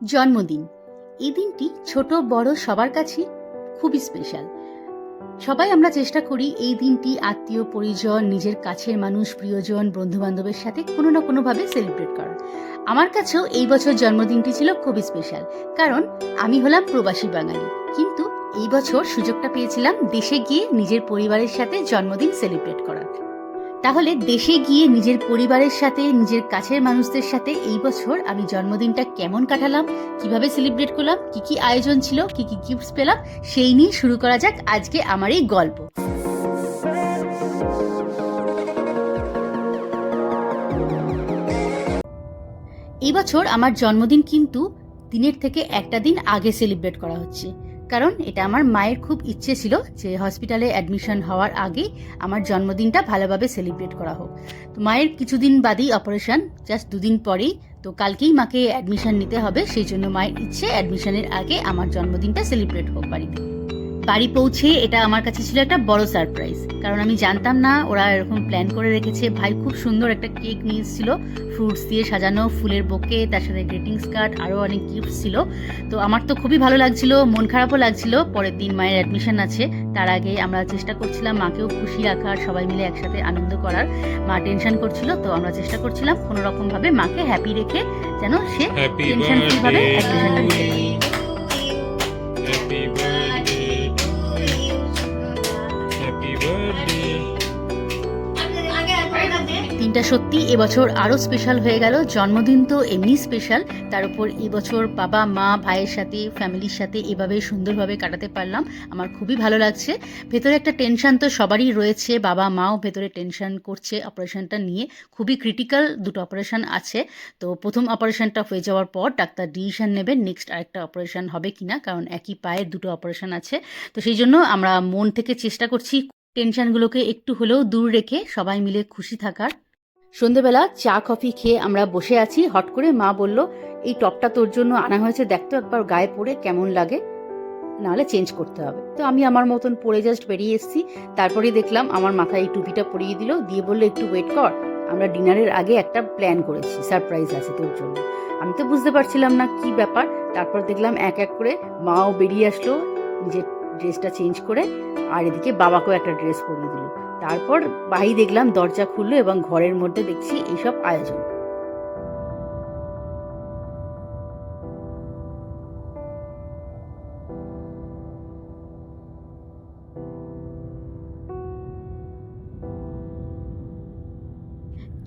জন্মদিন। এই দিনটি ছোট, বড়, সবার কাছে খুবই স্পেশাল সবাই আমরা চেষ্টা করি এই দিনটি আত্মীয়, পরিজন, নিজের কাছের মানুষ, প্রিয়জন বন্ধু বান্ধবের সাথে কোনো না কোনোভাবে সেলিব্রেট করা। আমার কাছেও এই বছর জন্মদিনটি ছিল খুবই স্পেশাল কারণ আমি হলাম প্রবাসী বাঙালি। কিন্তু এই বছর সুযোগটা পেয়েছিলাম দেশে গিয়ে নিজের পরিবারের সাথে জন্মদিন সেলিব্রেট করার। তাহলে দেশে গিয়ে নিজের পরিবারের সাথে, নিজের কাছের মানুষদের সাথে এই বছর আমি জন্মদিনটা কেমন কাটালাম, কীভাবে সেলিব্রেট করলাম, কি কি আয়োজন ছিল, কি কি গিফটস পেলাম, সেই নিয়ে শুরু করা যাক আজকে আমার এই গল্প। এই বছর আমার জন্মদিন কিন্তু দিনের থেকে একটা দিন আগে সেলিব্রেট করা হচ্ছে। কারণ এটা আমার মায়ের খুব ইচ্ছে ছিল যে হসপিটালে অ্যাডমিশন হওয়ার আগে আমার জন্মদিনটা ভালোভাবে সেলিব্রেট করা হোক। তো মায়ের কিছুদিন বাদেই অপারেশন, জাস্ট দুদিন পরেই। তো কালকেই মাকে অ্যাডমিশন নিতে হবে, সেই জন্য মায়ের ইচ্ছে অ্যাডমিশনের আগে আমার জন্মদিনটা সেলিব্রেট হোক বাড়িতে। বাড়ি পৌঁছে এটা আমার কাছে ছিল একটা বড় সারপ্রাইজ কারণ আমি জানতাম না ওরা এরকম প্ল্যান করে রেখেছে। ভাই খুব সুন্দর একটা কেক নিয়ে এসেছিল। ফ্রুটস দিয়ে সাজানো ফুলের বোকে তার সাথে গ্রিটিংস কার্ড আরও অনেক গিফট ছিল। তো আমার তো খুবই ভালো লাগছিল মন খারাপও লাগছিল। পরের দিন মায়ের অ্যাডমিশন আছে। তার আগে আমরা চেষ্টা করছিলাম মাকেও খুশি রাখার সবাই মিলে একসাথে আনন্দ করার। মা টেনশন করছিল তো আমরা চেষ্টা করছিলাম কোনো রকম ভাবে মাকে হ্যাপি রেখে যেন সে Tension free ভাবে birthday admission টা to নিতে পারে। সত্যি এবছর আরও স্পেশাল হয়ে গেল। জন্মদিন তো এমনি স্পেশাল তার উপর এবছর বাবা, মা, ভাইয়ের সাথে ফ্যামিলির সাথে এভাবে সুন্দরভাবে কাটাতে পারলাম। আমার খুবই ভালো লাগছে। ভেতরে একটা টেনশন তো সবারই রয়েছে। বাবা মাও ভেতরে টেনশন করছে অপারেশনটা নিয়ে। খুবই ক্রিটিক্যাল দুটো অপারেশন আছে। তো প্রথম অপারেশনটা হয়ে যাওয়ার পর ডাক্তার ডিসিশন নেবেন নেক্সট আরেকটা অপারেশন হবে কিনা, কারণ একই পায়ের দুটো অপারেশন আছে। তো সেই জন্য আমরা মন থেকে চেষ্টা করছি টেনশনগুলোকে একটু হলেও দূর রেখে সবাই মিলে খুশি থাকার। সন্ধেবেলা চা, কফি খেয়ে আমরা বসে আছি। হট করে মা বলল, এই টপটা তোর জন্য আনা হয়েছে দেখতো একবার গায়ে পরে কেমন লাগে। নাহলে চেঞ্জ করতে হবে। তো আমি আমার মতন পরে জাস্ট বেরিয়ে এসেছি। তারপরেই দেখলাম আমার মাথায় এই টুপিটা পরিয়ে দিল, দিয়ে বলল, একটু ওয়েট কর। আমরা ডিনারের আগে একটা প্ল্যান করেছি সারপ্রাইজ আছে তোর জন্য। আমি তো বুঝতে পারছিলাম না কি ব্যাপার। তারপর দেখলাম এক এক করে মাও বেরিয়ে আসলো, নিজের ড্রেসটা চেঞ্জ করে, আর এদিকে বাবাকেও একটা ড্রেস পরিয়ে দিল। তারপর বাহি দেখলাম দরজা খুললো এবং ঘরের মধ্যে দেখছি এইসব আয়োজন।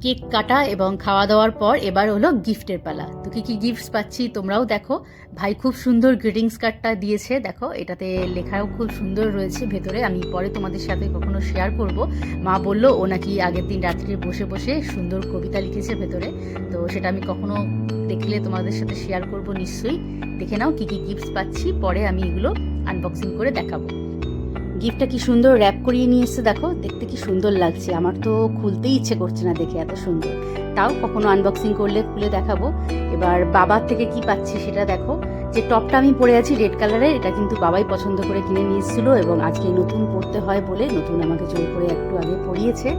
কেক কাটা এবং খাওয়া দাওয়ার পর এবার হলো গিফটের পালা। তো কি কি গিফটস পাচ্ছি তোমরাও দেখো। ভাই খুব সুন্দর গ্রিটিংস কার্ডটা দিয়েছে, দেখো। এটাতে লেখাও খুব সুন্দর রয়েছে। ভেতরে আমি পরে তোমাদের সাথে কখনো শেয়ার করব। মা বলল, ও নাকি আগের দিন রাত্রে বসে বসে সুন্দর কবিতা লিখেছে ভেতরে। তো সেটা আমি কখনো দেখলে তোমাদের সাথে শেয়ার করব নিশ্চয়ই। দেখে নাও কি কি গিফটস পাচ্ছি। পরে আমি এগুলো আনবক্সিং করে দেখাবো। গিফটটা কি সুন্দর র্যাপ করিয়ে নিয়ে এসছে, দেখো। দেখতে কি সুন্দর লাগছে। আমার তো খুলতেই ইচ্ছে করছে না দেখে এত সুন্দর। তাও কখনো আনবক্সিং করলে খুলে দেখাবো। এবার বাবার থেকে কি পাচ্ছি সেটা দেখো। যে টপটা আমি পরে আছি রেড কালারের এটা কিন্তু বাবাই পছন্দ করে কিনে নিয়েছিল এবং আজকে নতুন পরতে হয় বলে নতুন আমাকে জোর করে একটু আগে পরিয়েছে।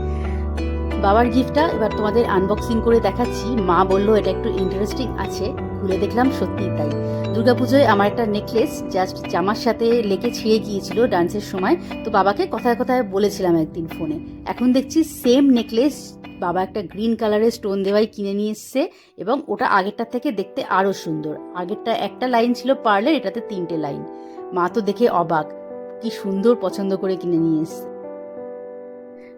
বাবার গিফটটা এবার তোমাদের আনবক্সিং করে দেখাচ্ছি। মা বলল, এটা একটু ইন্টারেস্টিং আছে খুলে দেখলাম সত্যিই তাই। দুর্গাপুজোয় আমার একটা নেকলেস জাস্ট জামার সাথে লেগে ছিঁড়ে গিয়েছিল ডান্সের সময়। তো বাবাকে কথায় কথায় বলেছিলাম একদিন ফোনে এখন দেখছি সেম নেকলেস বাবা একটা গ্রিন কালারের স্টোন দেওয়াই কিনে নিয়ে এসছে এবং ওটা আগেরটার থেকে দেখতে আরও সুন্দর। আগেরটা একটা লাইন ছিল পার্লের এটাতে তিনটে লাইন মা তো দেখে অবাক, কি সুন্দর পছন্দ করে কিনে নিয়ে এসছে।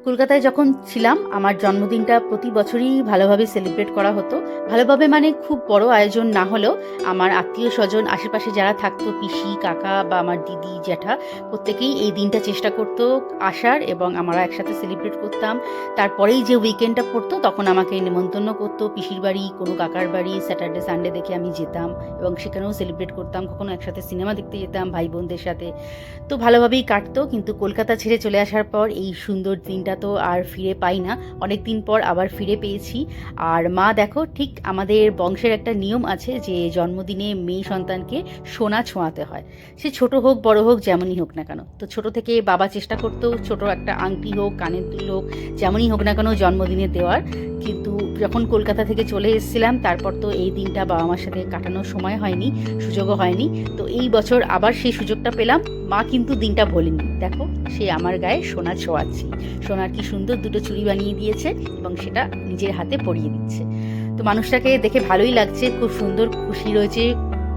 কলকাতায় যখন ছিলাম, আমার জন্মদিনটা প্রতি বছরই ভালোভাবে সেলিব্রেট করা হতো। ভালোভাবে মানে খুব বড় আয়োজন না হলেও আমার আত্মীয় স্বজন, আশেপাশে যারা থাকতো, পিসি, কাকা বা আমার দিদি, জ্যাঠা, প্রত্যেকেই এই দিনটা চেষ্টা করতো আসার এবং আমরা একসাথে সেলিব্রেট করতাম। তারপরেই যে উইকেন্ডটা পড়তো, তখন আমাকে নেমন্তন্ন করতো পিসির বাড়ি, কোনো কাকার বাড়ি স্যাটারডে সানডে দেখে আমি যেতাম এবং সেখানেও সেলিব্রেট করতাম। কখনো একসাথে সিনেমা দেখতে যেতাম ভাই বোনদের সাথে। তো ভালোভাবেই কাটতো, কিন্তু কলকাতা ছেড়ে চলে আসার পর এই সুন্দর দিনটা তো আর ফিরে পাই না। অনেক দিন পর আবার ফিরে পেয়েছি। আর মা, দেখো, ঠিক আমাদের বংশের একটা নিয়ম আছে যে জন্মদিনে মেয়ে সন্তানকে সোনা ছোঁয়াতে হয়। সে ছোট হোক, বড় হোক, যেমনই হোক না কেন। তো ছোট থেকে বাবা চেষ্টা করতো ছোট একটা আংটি হোক, কানের হোক, যেমনই হোক না কেন জন্মদিনে দেওয়ার। কিন্তু যখন কলকাতা থেকে চলে এসেছিলাম, তারপর তো এই দিনটা বাবা মার সাথে কাটানোর সময় হয়নি, সুযোগও হয়নি। তো এই বছর আবার সেই সুযোগটা পেলাম। মা কিন্তু দিনটা ভোলেনি। দেখো, সে আমার গায়ে সোনা ছোঁয়াচ্ছে। সোনার কি সুন্দর দুটো চুড়ি বানিয়ে দিয়েছে এবং সেটা নিজের হাতে পরিয়ে দিচ্ছে। তো মানুষটাকে দেখে ভালোই লাগছে। খুব সুন্দর খুশি রয়েছে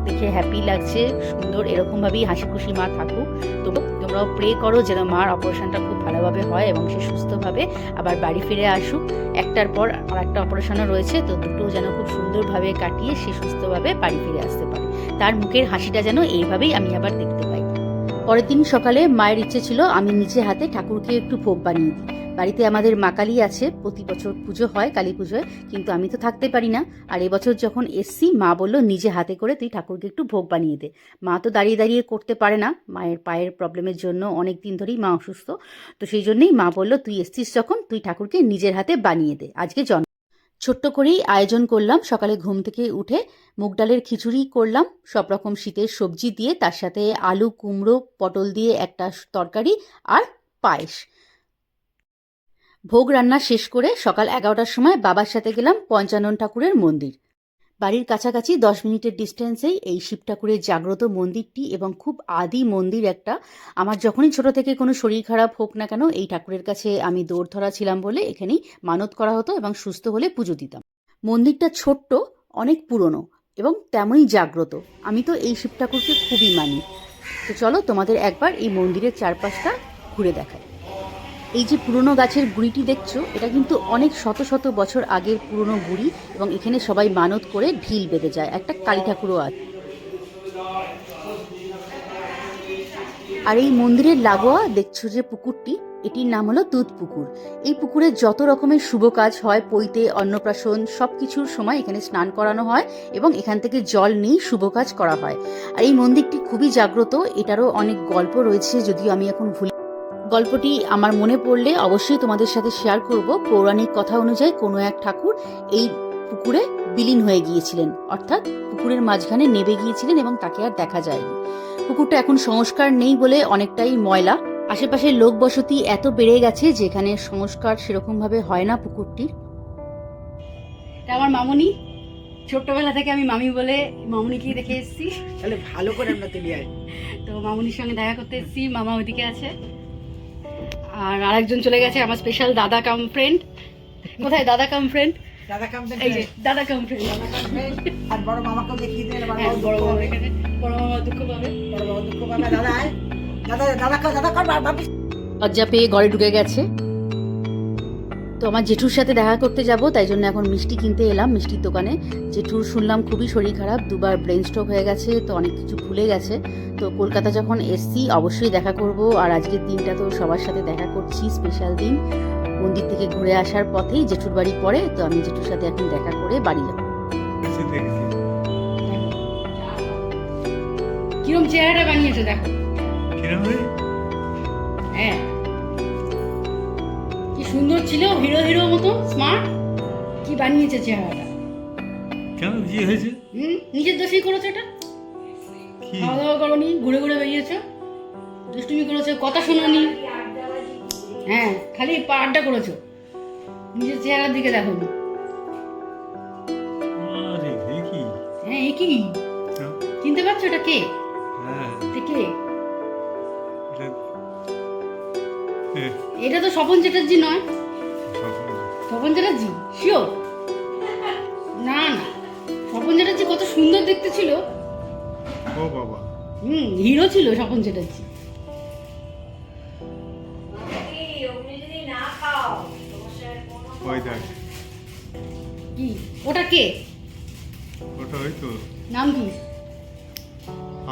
দেখে হ্যাপি লাগছে, সুন্দর এরকমভাবেই হাসি খুশি মা থাকুক। তো তোমরাও প্রে করো যেন মার অপারেশনটা খুব ভালোভাবে হয় এবং সে সুস্থভাবে আবার বাড়ি ফিরে আসুক। একটার পর আর একটা অপারেশনও রয়েছে, তো দুটো যেন খুব সুন্দরভাবে কাটিয়ে সে সুস্থভাবে বাড়ি ফিরে আসতে পারে। তার মুখের হাসিটা যেন এইভাবেই আমি আবার দেখতে পাই। পরের দিন সকালে মায়ের ইচ্ছে ছিল আমি নিজে হাতে ঠাকুরকে একটু ভোগ বানিয়ে দিই। বাড়িতে আমাদের মা কালী আছে, প্রতি বছর পুজো হয় কালী পুজোয়, কিন্তু আমি তো থাকতে পারি না। আর এবছর যখন এসছি, মা বলল, নিজে হাতে করে তুই ঠাকুরকে একটু ভোগ বানিয়ে দে। মা তো দাঁড়িয়ে দাঁড়িয়ে করতে পারে না। মায়ের পায়ের প্রবলেমের জন্য অনেক দিন ধরেই মা অসুস্থ। তো সেই জন্যই মা বলল, তুই এসছিস যখন, তুই ঠাকুরকে নিজের হাতে বানিয়ে দে। আজকে জন্ম ছোট্ট করেই আয়োজন করলাম। সকালে ঘুম থেকে উঠে মুগ ডালের খিচুড়ি করলাম। সব রকম শীতের সবজি দিয়ে, তার সাথে আলু, কুমড়ো, পটল দিয়ে একটা তরকারি আর পায়েস। ভোগ রান্না শেষ করে সকাল এগারোটার সময় বাবার সাথে গেলাম পঞ্চানন ঠাকুরের মন্দির। বাড়ির কাছাকাছি দশ মিনিটের ডিস্টেন্সেই এই শিব ঠাকুরের জাগ্রত মন্দিরটি এবং খুব আদি মন্দির একটা। আমার যখনই ছোট থেকে কোনো শরীর খারাপ হোক না কেন এই ঠাকুরের কাছে আমি দৌড় ধরা ছিলাম বলে এখানেই মানত করা হতো এবং সুস্থ হলে পুজো দিতাম। মন্দিরটা ছোট্ট, অনেক পুরনো এবং তেমনই জাগ্রত। আমি তো এই শিব ঠাকুরকে খুবই মানি। তো চলো তোমাদের একবার এই মন্দিরের চারপাশটা ঘুরে দেখাই। এই যে পুরনো গাছের গুড়িটি দেখছ, এটা কিন্তু অনেক শত শত বছর আগের পুরনো গুড়ি এবং এখানে সবাই মানত করে ঢিল বেঁধে যায়, একটা কালী ঠাকুরও আছে। আর এই মন্দিরের লাগোয়া দেখছ যে পুকুরটি, এটির নাম হলো দুধ পুকুর। এই পুকুরে যত রকমের শুভ কাজ হয়, পৈতে, অন্নপ্রাশন সব কিছুর সময় এখানে স্নান করানো হয় এবং এখান থেকে জল নিয়ে শুভ কাজ করা হয়। আর এই মন্দিরটি খুবই জাগ্রত, এটারও অনেক গল্প রয়েছে, যদিও আমি এখন ভুলে গল্পটি আমার মনে পড়লে অবশ্যই তোমাদের সাথে শেয়ার করব। পৌরাণিক কথা অনুযায়ী কোনো এক ঠাকুর এই পুকুরে বিলীন হয়ে গিয়েছিলেন। অর্থাৎ পুকুরের মাঝখানে নেবে গিয়েছিলেন এবং তাকে আর দেখা যায়নি। পুকুরটা এখন সংস্কার নেই বলে অনেকটাই ময়লা। আশেপাশে লোক বসতি এত বেড়ে গেছে যেখানে সংস্কার সেরকমভাবে হয় না পুকুরটির। এটা আমার মামুনি। ছোট্টবেলা থেকে আমি মামি বলে মামুনিকেই দেখে এসেছি। তাহলে ভালো করে আমরা তুলি আয় তো মামুনির সঙ্গে দেখা করতে এসেছি মামা ওইদিকে আছে। আর আরেকজন চলে গেছে আমার স্পেশাল দাদা কাম ফ্রেন্ড কোথায় দাদা কাম ফ্রেন্ড দাদা কাম এই যে দাদা কাম ফ্রেন্ড আর বড় মামাকেও দেখিয়ে দেন বড় হ্যাঁ বড় দুঃখ মামা পাবে। এখানে। বড় মামা দুঃখ পাবে। বড় মামা দুঃখ পাবে। দাদা দাদা দাদা দাদা কর বাবা লজ্জা পেয়ে ঘরে ঢুকে গেছে। তো আমার জেঠুর সাথে দেখা করতে যাব তাই জন্য এখন মিষ্টি কিনতে এলাম মিষ্টির দোকানে। জেঠুর শুনলাম খুবই শরীর খারাপ দুবার ব্রেন স্ট্রোক হয়ে গেছে তো অনেক কিছু ভুলে গেছে। তো কলকাতা যখন এসছি অবশ্যই দেখা করব আর আজকের দিনটা তো সবার সাথে দেখা করছি স্পেশাল দিন। মন্দির থেকে ঘুরে আসার পথেই জেঠুর বাড়ি পড়ে তো আমি জেঠুর সাথে এখন দেখা করে বাড়ি যাব। কিরম চেহারাটা বানিয়েছে দেখো। কিরম হ্যাঁ। সুন্দর ছিল হিরো হিরো মতো স্মার্ট কি বানিয়েছে চেহারাটা? কেন কি হয়েছে? হুম? নিজের দোষেই করেছ এটা। খাওয়া দাওয়া করনি ঘুরে ঘুরে বেরিয়েছো। দুষ্টুমি করেছ কথা শোনোনি। হ্যাঁ খালি পা আড্ডা করেছ। নিজের চেহারার দিকে দেখো নি। আরে দেখি হ্যাঁ এ কি? চিনতে পারছ এটা কে? হ্যাঁ। কে? এটা এ, এটা তো স্বপন চ্যাটার্জি নয়। স্বপন চ্যাটার্জি? শিওর না না। স্বপন চ্যাটার্জি কত সুন্দর দেখতে ছিল। ও বাবা। হুম হিরো ছিল স্বপন চ্যাটার্জি। কি? ওটা কে? ওটা হয়তো নাম কি?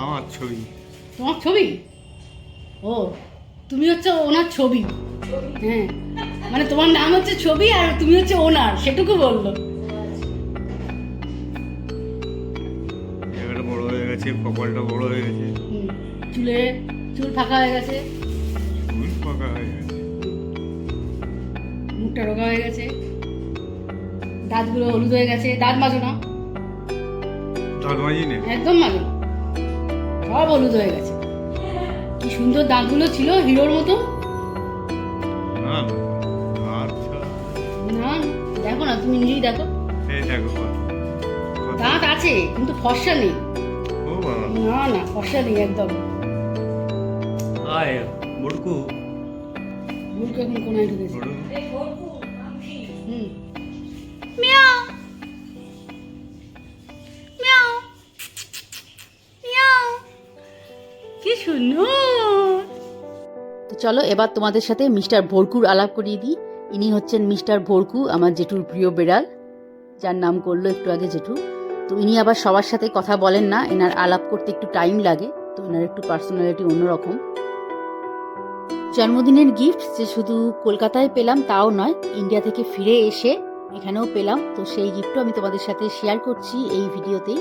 আমার ছবি। তোমার ছবি? ও তুমি হচ্ছে ওনার ছবি। হ্যাঁ। মানে তোমার নাম হচ্ছে ছবি আর তুমি হচ্ছে ওনার সেটুকু বলল। জায়গাটা বড় হয়ে গেছে কপালটা বড় হয়ে গেছে। চুলে চুল ফাঁকা হয়ে গেছে। চুল পাকা হয়ে গেছে। মুখটা রোগা হয়ে গেছে। দাঁতগুলো হলুদ হয়ে গেছে। দাঁত মাজো না। দাঁত মাজি নে। একদম মাজো না। সব হলুদ হয়ে গেছে। কি সুন্দর দাঁতগুলো ছিল হিরোর মতো। তুমি নিজেই দেখো। এই দেখো দাঁত আছে কিন্তু ফর্সা নেই। না না ফর্সা নেই একদম। আয় বড়কু। মুখ এখন কোনায় ঢুকেছে। বড়কু। হুম। মিয়াও। মিয়াও। মিয়াও। কি সুন্দর। চলো এবার তোমাদের সাথে মিস্টার ভরকুর আলাপ করিয়ে দিই। ইনি হচ্ছেন মিস্টার ভোরকু, আমার জেঠুর প্রিয় বেড়াল। যার নাম করল একটু আগে জেঠু। তো ইনি আবার সবার সাথে কথা বলেন না, এনার আলাপ করতে একটু টাইম লাগে, তো এনার একটু পার্সোনালিটি অন্যরকম। জন্মদিনের গিফট যে শুধু কলকাতায় পেলাম তাও নয় ইন্ডিয়া থেকে ফিরে এসে এখানেও পেলাম। তো সেই গিফটও আমি তোমাদের সাথে শেয়ার করছি এই ভিডিওতেই।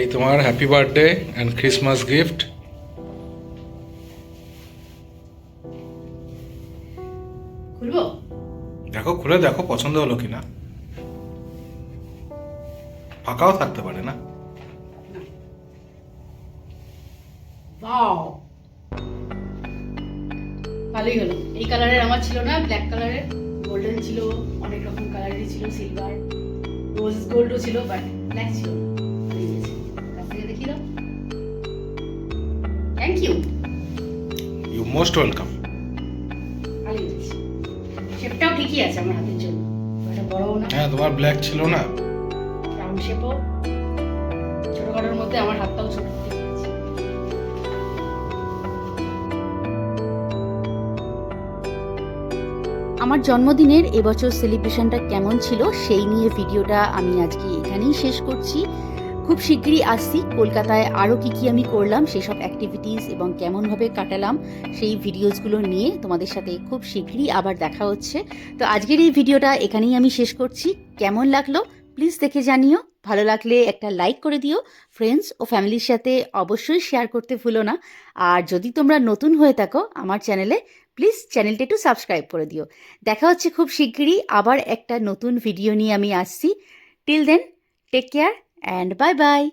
এই তোমার happy birthday and Christmas gift খুলে দেখো পছন্দ হলো কিনা। ফাঁকাও থাকতে পারে না। ভালোই হলো। এই কালারের আমার ছিল না ব্ল্যাক কালারের। গোল্ডেন ছিল অনেক রকম কালারেরই ছিল সিলভার রোজ গোল্ডও ছিল বাট ব্ল্যাক ছিল। দেখিয়ে দাও। Thank you you most welcome ঠিকই আছে আমার হাতের জন্য? এটা বড়ও না? হ্যাঁ তোমার ব্ল্যাক ছিল না? রাউন্ড শেপও ছোটখাটোর মধ্যে আমার হাতটাও ছোট আমার জন্মদিনের এবছর সেলিব্রেশনটা কেমন ছিল সেই নিয়ে ভিডিওটা আমি আজকে এখানেই শেষ করছি। খুব শিগগিরই আসছি। কলকাতায় আরও কি কি আমি করলাম, সেসব অ্যাক্টিভিটিস এবং কেমনভাবে কাটালাম, সেই ভিডিওসগুলো নিয়ে তোমাদের সাথে খুব শিগগিরই আবার দেখা হচ্ছে। তো আজকের এই ভিডিওটা এখানেই আমি শেষ করছি। কেমন লাগল প্লিজ দেখে জানিও। ভালো লাগলে একটা লাইক করে দিও। ফ্রেন্ডস ও ফ্যামিলির সাথে অবশ্যই শেয়ার করতে ভুলো না। আর যদি তোমরা নতুন হয়ে থাকো আমার চ্যানেলে প্লিজ চ্যানেলটা একটু সাবস্ক্রাইব করে দিও। দেখা হচ্ছে খুব শিগগিরই আবার একটা নতুন ভিডিও নিয়ে আমি আসছি। Till then take care and bye bye.